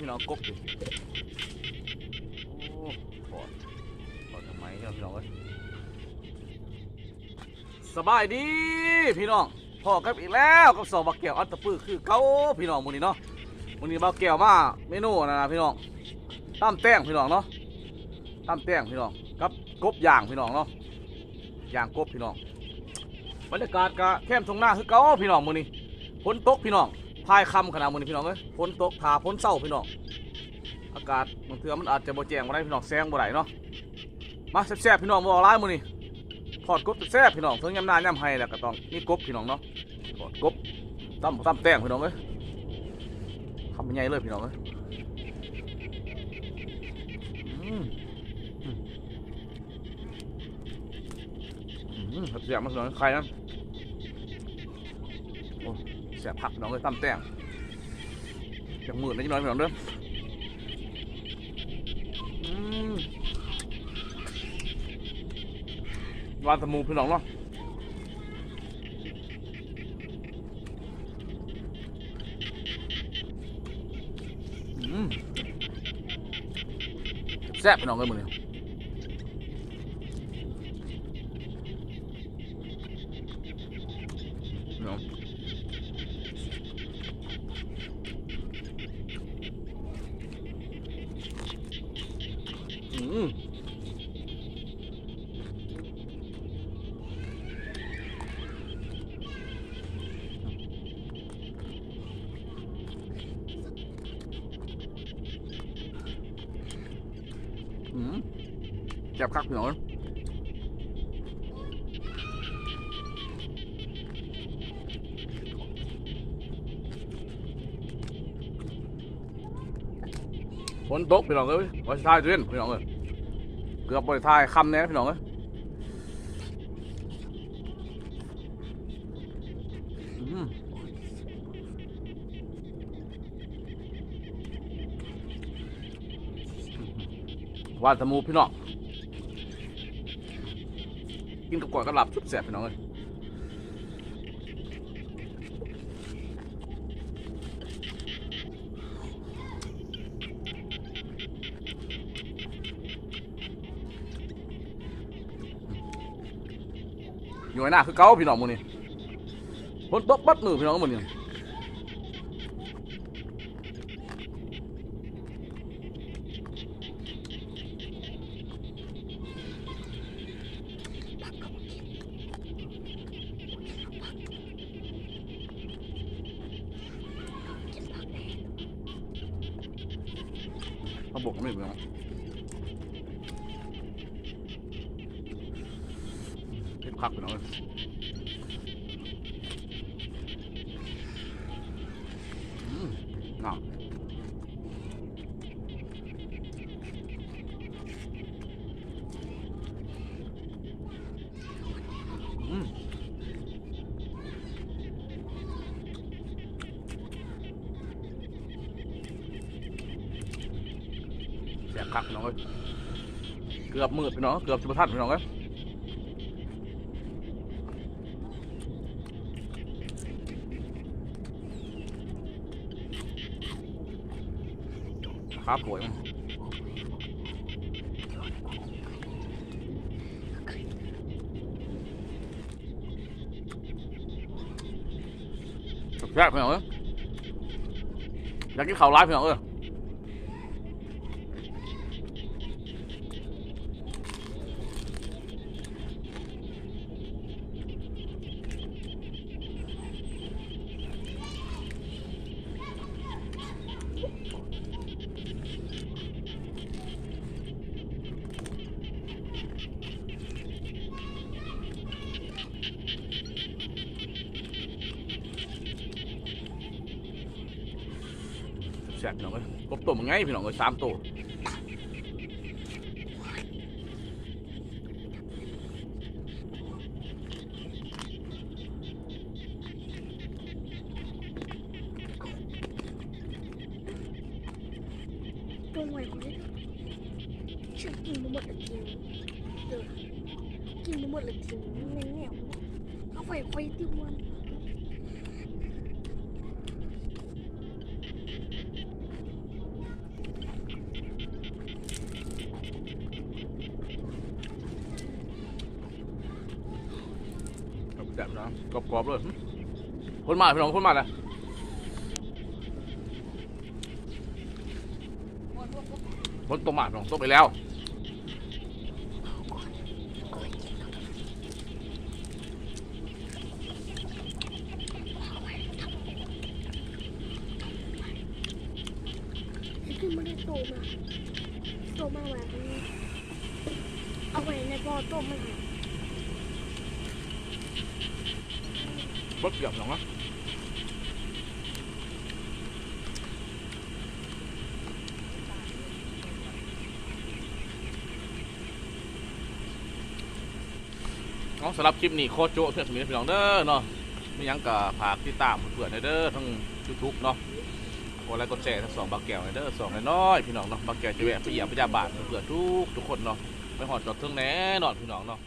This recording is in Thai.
พี่น้องกบดิโอ้ปอดปอดทำไมเนี่ยพี่น้องเอ้ยสบายดีพี่น้องพ่อกับอีกแล้วกับสองบักเกี่ยวอันตะปื้อคือเก้าพี่น้องมื้อนี้เนาะมื้อนี้บักเกี่ยวมาเมนูนะนะพี่น้องตามแต้งพี่น้องเนาะตามแต้งพี่น้องกับกบย่างพี่น้องเนาะย่างกบพี่น้องบรรยากาศกะแคมทงหน้าคือเก้าพี่น้องมื้อนี้ฝนตกพี่น้อง พายคำขนาดมือนี้พี่น้องเอ้ยฝนตกถาฝนเศร้าพี่น้อง อากาศบางเทื่อมันอาจจะบ่แจงบ่ได้พี่น้องแซงบ่ได้เนาะ มาแซ่บๆพี่น้องบ่ออกหลายมือนี้ทอดกบแซ่บพี่น้องเพิ่งยำหน้ายำไห้แล้วก็ต้องมีกบพี่น้องเนาะทอดกบตำตำแต้งพี่น้องเอ้ยคำใหญ่เลยพี่น้องเอ้ยอืมแซ่บมากพี่น้องใครนะ แซ่บผักน้องเอ้ยตำแต้งจังหมืดนิดหน่อยพี่น้องเด้อวานสมูพี่น้องเนาะแซ่บพี่น้องเลยมึงเนี่ยพี่น้อง อืมอืมแซ่บคักพี่น้องเอ้ยฝนต กือนพี่น้องเอ้ยเกือบบริทายคำแน่พี่น้องเอ้ยอืมวานสมูพี่น้อง กินกับก่อยกับหลับสุดแสบพี่น้องเอ้ย อยู่ในหน้าคือเก้าพี่น้องมือนี่ฝนตกบัดมือพี่น้องมือนี่เขาบอกไม่เหมือน องเอ้ยเกือบมืดพี่น้องเกือบจะประทันพี่น้องเอ้ยขาป่วยมั้งแซ่บ พี่น้องเอ้ยอยากกินข้าวร้ายพี่น้องเอ้ย แซ่บพี่น้องเอ้ยกบตัวมันไงพี่น้องเอ้ยสามตัวตัวใหม่คนนี้ฉันกินไปหมดเลยจริงเออกินไปหมดเลยจริงแม่งเนี่ยเอาไฟไฟติวัน อ แบบนะกรอบๆเลยหึคนมาพี่น้องคนมาเลยคนตกมาพี่น้องตกไปแล้วคือไม่ได้โตมาโตมาแบบนี้เอาไว้ในตัวพี่น้องนะเอาสำหรับคลิปนี้โตมิธพี่น้องเด้อเนาะไม่ยังกับฝากติดตามเพื่อนๆเด้อทั้งยูทูบเนาะกดไลค์กดแชร์ทั้งสองบางแก้วเด้อสองน้อยพี่น้องเนาะบางแก้วจะแวะไปเยี่ยมพยาบาลเพื่อทุกทุกคนเนาะไปหอดจอดเทิงแน่นอนพี่น้องเนาะ